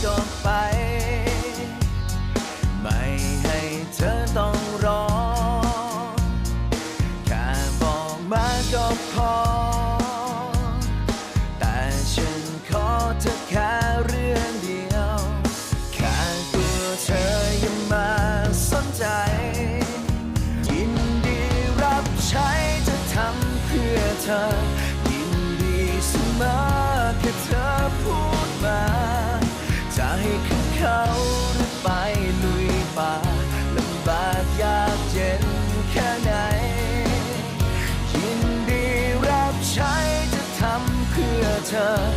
ไหนก็ไป ไม่ให้เธอต้องรอ แค่บอกมาก็พอ แต่ฉันขอเธอแค่เรื่องเดียว แค่ตัวเธออย่ามาสนใจ ยินดีรับใช้จะทำเพื่อเธอ เขาหรือไปลุยป่าลำบากยากเย็นแค่ไหน ยินดีรับใช้จะทำเพื่อเธอ